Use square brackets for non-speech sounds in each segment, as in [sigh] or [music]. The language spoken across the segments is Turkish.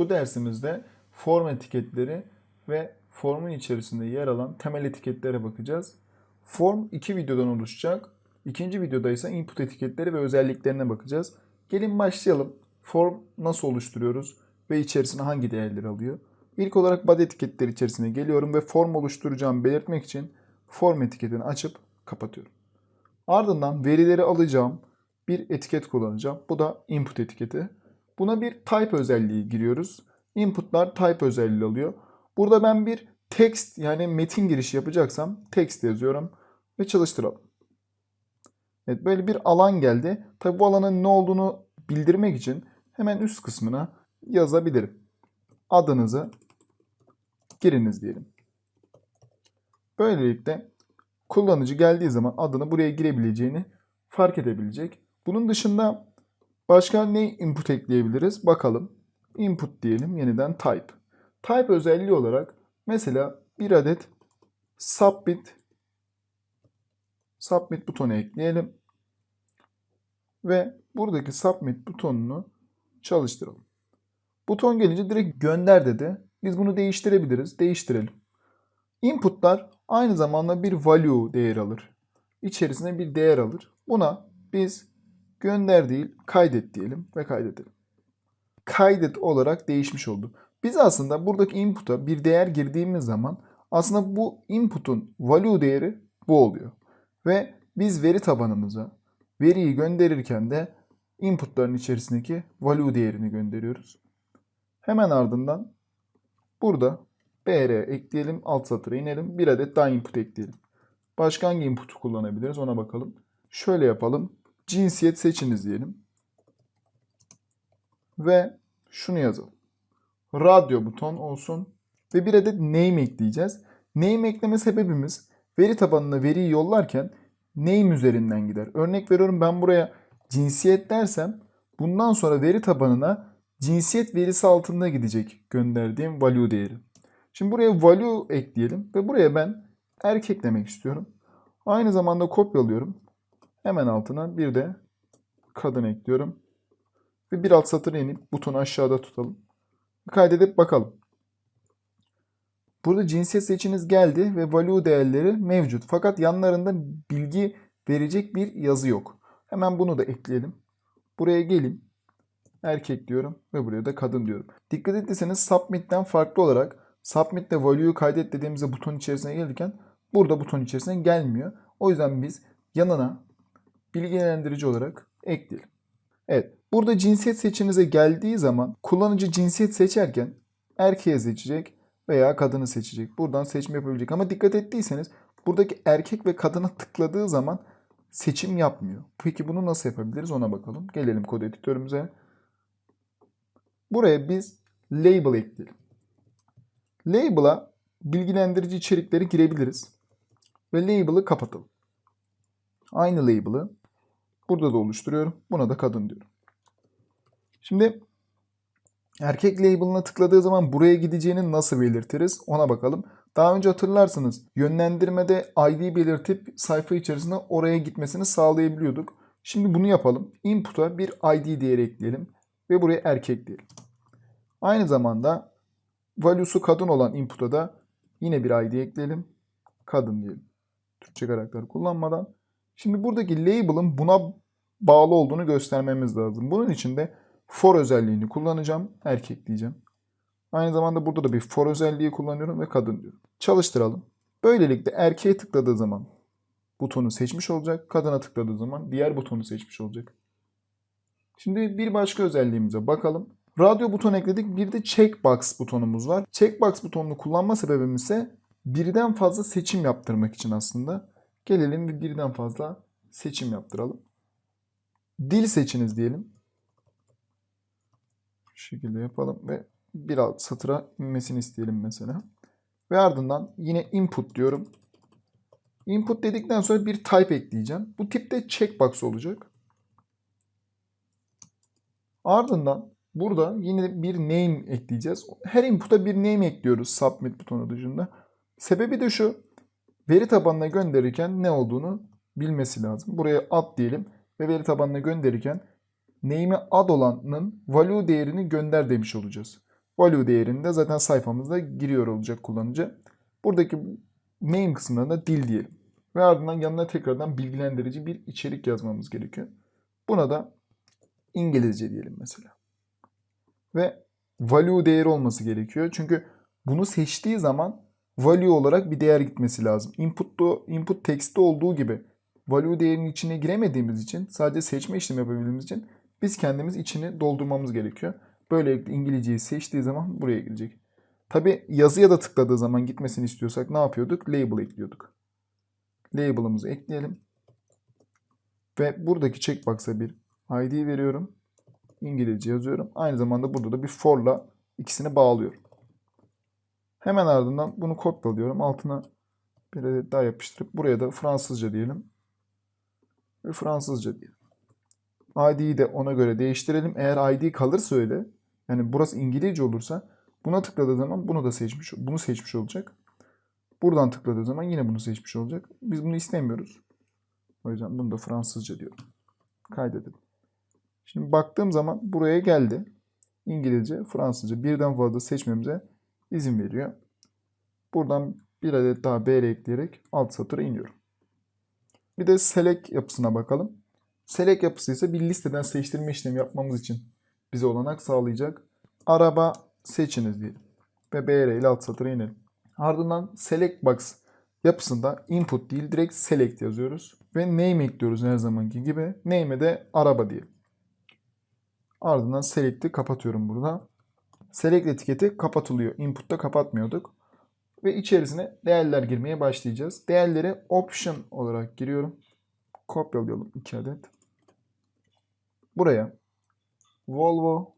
Bu dersimizde form etiketleri ve formun içerisinde yer alan temel etiketlere bakacağız. Form iki videodan oluşacak. İkinci videoda ise input etiketleri ve özelliklerine bakacağız. Gelin başlayalım. Form nasıl oluşturuyoruz ve içerisine hangi değerleri alıyor? İlk olarak body etiketleri içerisine geliyorum ve form oluşturacağımı belirtmek için form etiketini açıp kapatıyorum. Ardından verileri alacağım bir etiket kullanacağım. Bu da input etiketi. Buna bir type özelliği giriyoruz. Input'lar type özelliği alıyor. Burada ben bir text yani metin girişi yapacaksam text yazıyorum ve çalıştıralım. Evet böyle bir alan geldi. Tabi bu alanın ne olduğunu bildirmek için hemen üst kısmına yazabilirim. Adınızı giriniz diyelim. Böylelikle kullanıcı geldiği zaman adını buraya girebileceğini fark edebilecek. Bunun dışında başka ne input ekleyebiliriz? Bakalım. Input diyelim yeniden type. Type özelliği olarak mesela bir adet submit submit butonu ekleyelim. Ve buradaki submit butonunu çalıştıralım. Buton gelince direkt gönder dedi. Biz bunu değiştirebiliriz. Değiştirelim. Input'lar aynı zamanda bir value değeri alır. İçerisine bir değer alır. Buna biz gönder değil kaydet diyelim ve kaydedelim. Kaydet olarak değişmiş oldu. Biz aslında buradaki input'a bir değer girdiğimiz zaman aslında bu input'un value değeri bu oluyor. Ve biz veri tabanımıza veriyi gönderirken de input'ların içerisindeki value değerini gönderiyoruz. Hemen ardından burada br ekleyelim, alt satıra inelim. Bir adet daha input ekleyelim. Başka hangi input'u kullanabiliriz ona bakalım. Şöyle yapalım. Cinsiyet seçiniz diyelim. Ve şunu yazalım. Radyo buton olsun. Ve bir adet name ekleyeceğiz. Name ekleme sebebimiz veri tabanına veriyi yollarken name üzerinden gider. Örnek veriyorum ben buraya cinsiyet dersem bundan sonra veri tabanına cinsiyet verisi altında gidecek gönderdiğim value değeri. Şimdi buraya value ekleyelim ve buraya ben erkek demek istiyorum. Aynı zamanda kopyalıyorum. Hemen altına bir de kadın ekliyorum. Ve bir alt satır inip butonu aşağıda tutalım. Kaydedip bakalım. Burada cinsiyet seçiniz geldi ve value değerleri mevcut. Fakat yanlarında bilgi verecek bir yazı yok. Hemen bunu da ekleyelim. Buraya gelin. Erkek diyorum ve buraya da kadın diyorum. Dikkat ettiyseniz submit'ten farklı olarak submit'te value'yu kaydet dediğimizde buton içerisine gelirken burada buton içerisine gelmiyor. O yüzden biz yanına bilgilendirici olarak ekleyelim. Evet. Burada cinsiyet seçinize geldiği zaman kullanıcı cinsiyet seçerken erkeğe seçecek veya kadını seçecek. Buradan seçim yapabilecek. Ama dikkat ettiyseniz buradaki erkek ve kadına [laughs] tıkladığı zaman seçim yapmıyor. Peki bunu nasıl yapabiliriz ona bakalım. Gelelim kod editörümüze. Buraya biz label ekleyelim. Label'a bilgilendirici içerikleri girebiliriz. Ve label'ı kapatalım. Aynı label'ı burada da oluşturuyorum. Buna da kadın diyorum. Şimdi erkek label'ına tıkladığı zaman buraya gideceğini nasıl belirtiriz ona bakalım. Daha önce hatırlarsınız yönlendirmede ID belirtip sayfa içerisinde oraya gitmesini sağlayabiliyorduk. Şimdi bunu yapalım. Input'a bir ID değeri ekleyelim ve buraya erkek diyelim. Aynı zamanda value'su kadın olan input'a da yine bir ID ekleyelim. Kadın diyelim. Türkçe karakter kullanmadan. Şimdi buradaki label'ın buna bağlı olduğunu göstermemiz lazım. Bunun için de for özelliğini kullanacağım. Erkek diyeceğim. Aynı zamanda burada da bir for özelliği kullanıyorum ve kadın diyorum. Çalıştıralım. Böylelikle erkeğe tıkladığı zaman butonu seçmiş olacak. Kadına tıkladığı zaman diğer butonu seçmiş olacak. Şimdi bir başka özelliğimize bakalım. Radyo butonu ekledik. Bir de checkbox butonumuz var. Checkbox butonunu kullanma sebebimiz ise birden fazla seçim yaptırmak için aslında. Gelelim ve birden fazla seçim yaptıralım. Dil seçiniz diyelim. Şu şekilde yapalım ve bir alt satıra inmesini isteyelim mesela. Ve ardından yine input diyorum. Input dedikten sonra bir type ekleyeceğim. Bu tipte checkbox olacak. Ardından burada yine bir name ekleyeceğiz. Her input'a bir name ekliyoruz submit butonu dışında. Sebebi de şu. Veri tabanına gönderirken ne olduğunu bilmesi lazım. Buraya ad diyelim ve veri tabanına gönderirken name'e ad olanın value değerini gönder demiş olacağız. value değerini de zaten sayfamızda giriyor olacak kullanıcı. Buradaki name kısmına da dil diyelim. Ve ardından yanına tekrardan bilgilendirici bir içerik yazmamız gerekiyor. Buna da İngilizce diyelim mesela. Ve value değeri olması gerekiyor. Çünkü bunu seçtiği zaman value olarak bir değer gitmesi lazım. Input'ta, input text'te olduğu gibi value değerinin içine giremediğimiz için sadece seçme işlemi yapabildiğimiz için biz kendimiz içini doldurmamız gerekiyor. Böylelikle İngilizceyi seçtiği zaman buraya gidecek. Tabi yazıya da tıkladığı zaman gitmesini istiyorsak ne yapıyorduk? Label ekliyorduk. Label'ımızı ekleyelim. Ve buradaki checkbox'a bir ID veriyorum. İngilizce yazıyorum. Aynı zamanda burada da bir for'la ikisini bağlıyorum. Hemen ardından bunu kopyalıyorum. Altına bir adet daha yapıştırıp buraya da Fransızca diyelim. Ve Fransızca diyelim. ID'yi de ona göre değiştirelim. Eğer ID kalırsa öyle, yani burası İngilizce olursa buna tıkladığı zaman bunu da seçmiş, bunu seçmiş olacak. Buradan tıkladığı zaman yine bunu seçmiş olacak. Biz bunu istemiyoruz. O yüzden bunu da Fransızca diyorum. Kaydedelim. Şimdi baktığım zaman buraya geldi. İngilizce, Fransızca birden fazla seçmemize izin veriyor. Buradan bir adet daha BR ekleyerek alt satıra iniyorum. Bir de select yapısına bakalım. Select yapısı ise bir listeden seçtirme işlemi yapmamız için bize olanak sağlayacak. Araba seçiniz diyelim. Ve BR ile alt satıra inelim. Ardından select box yapısında input değil direkt select yazıyoruz. Ve name ekliyoruz her zamanki gibi. Name'e de araba diyelim. Ardından select'i kapatıyorum burada. Select etiketi kapatılıyor. Input'ta kapatmıyorduk. Ve içerisine değerler girmeye başlayacağız. Değerleri option olarak giriyorum. Kopyalayalım 2 adet. Buraya Volvo,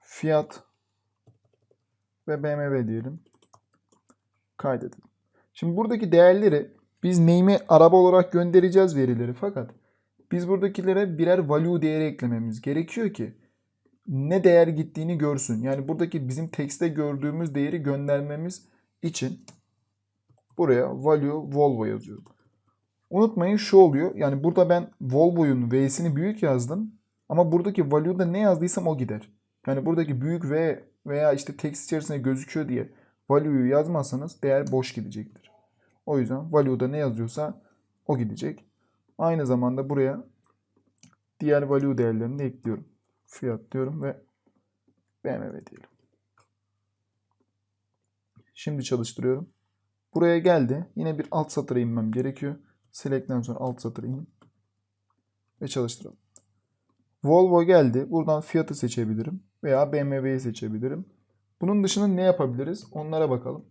Fiat ve BMW diyelim. Kaydedelim. Şimdi buradaki değerleri biz name'e araba olarak göndereceğiz verileri fakat biz buradakilere birer value değeri eklememiz gerekiyor ki ne değer gittiğini görsün. Yani buradaki bizim tekste gördüğümüz değeri göndermemiz için buraya value Volvo yazıyorum. Unutmayın şu oluyor. Yani burada ben Volvo'nun V'sini büyük yazdım. Ama buradaki value'da ne yazdıysam o gider. Yani buradaki büyük V veya işte text içerisinde gözüküyor diye value'yu yazmazsanız değer boş gidecektir. O yüzden value'da ne yazıyorsa o gidecek. Aynı zamanda buraya diğer value değerlerini de ekliyorum. Fiyat diyorum ve BMW diyelim. Şimdi çalıştırıyorum. Buraya geldi. Yine bir alt satıra inmem gerekiyor. Select'ten sonra alt satıra in ve çalıştıralım. Volvo geldi. Buradan fiyatı seçebilirim veya BMW'yi seçebilirim. Bunun dışında ne yapabiliriz? Onlara bakalım.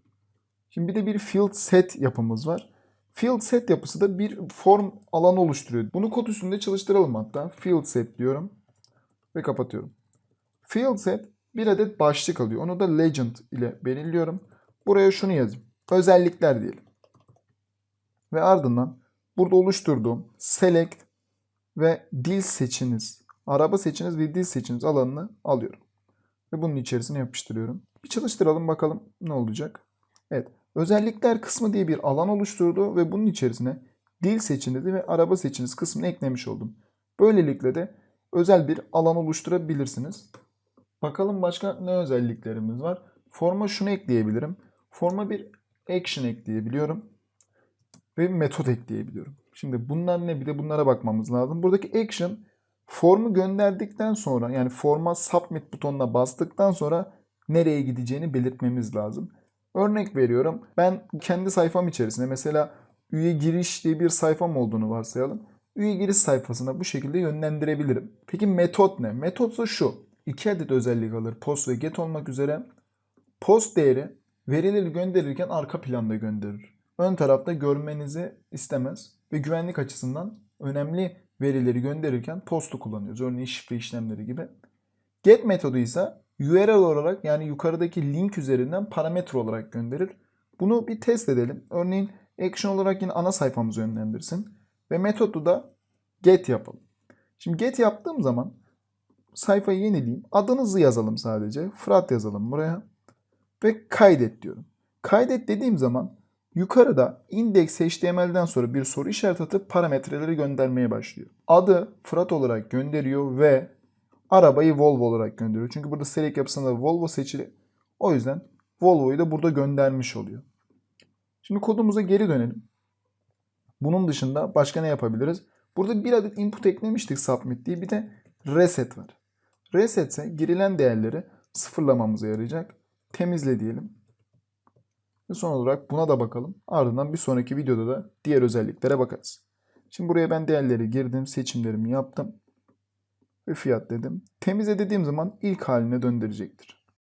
Şimdi bir de bir field set yapımız var. Field set yapısı da bir form alanı oluşturuyor. Bunu kod üstünde çalıştıralım hatta. Field set diyorum ve kapatıyorum. Field set bir adet başlık alıyor. Onu da legend ile belirliyorum. Buraya şunu yazayım. Özellikler diyelim. Ve ardından burada oluşturduğum select ve dil seçiniz, araba seçiniz ve dil seçiniz alanını alıyorum. Ve bunun içerisine yapıştırıyorum. Bir çalıştıralım bakalım ne olacak. Evet. Özellikler kısmı diye bir alan oluşturdu ve bunun içerisine dil seçinizi ve araba seçiniz kısmını eklemiş oldum. Böylelikle de özel bir alan oluşturabilirsiniz. Bakalım başka ne özelliklerimiz var. Forma şunu ekleyebilirim. Forma bir action ekleyebiliyorum. Ve metot ekleyebiliyorum. Şimdi bunlar ne bir de bunlara bakmamız lazım. Buradaki action formu gönderdikten sonra yani forma submit butonuna bastıktan sonra nereye gideceğini belirtmemiz lazım. Örnek veriyorum. Ben kendi sayfam içerisinde mesela üye giriş diye bir sayfam olduğunu varsayalım. Üye giriş sayfasına bu şekilde yönlendirebilirim. Peki metot ne? Metot da şu. İki adet özellik alır. Post ve get olmak üzere. Post değeri verileri gönderirken arka planda gönderir. Ön tarafta görmenizi istemez ve güvenlik açısından önemli verileri gönderirken postu kullanıyoruz. Örneğin şifre işlemleri gibi. Get metodu ise URL olarak yani yukarıdaki link üzerinden parametre olarak gönderir. Bunu bir test edelim. Örneğin action olarak yine ana sayfamızı yönlendirsin. Ve metodu da get yapalım. Şimdi get yaptığım zaman sayfayı yenileyim. Adınızı yazalım sadece. Fırat yazalım buraya. Ve kaydet diyorum. Kaydet dediğim zaman yukarıda index HTML'den sonra bir soru işareti atıp parametreleri göndermeye başlıyor. Adı Fırat olarak gönderiyor ve arabayı Volvo olarak gönderiyor. Çünkü burada select yapısında da Volvo seçili. O yüzden Volvo'yu da burada göndermiş oluyor. Şimdi kodumuza geri dönelim. Bunun dışında başka ne yapabiliriz? Burada bir adet input eklemiştik submit diye bir de reset var. Reset ise girilen değerleri sıfırlamamıza yarayacak. Temizle diyelim. Ve son olarak buna da bakalım. Ardından bir sonraki videoda da diğer özelliklere bakarız. Şimdi buraya ben değerleri girdim, seçimlerimi yaptım ve fiyat dedim. Temizle dediğim zaman ilk haline döndürecektir.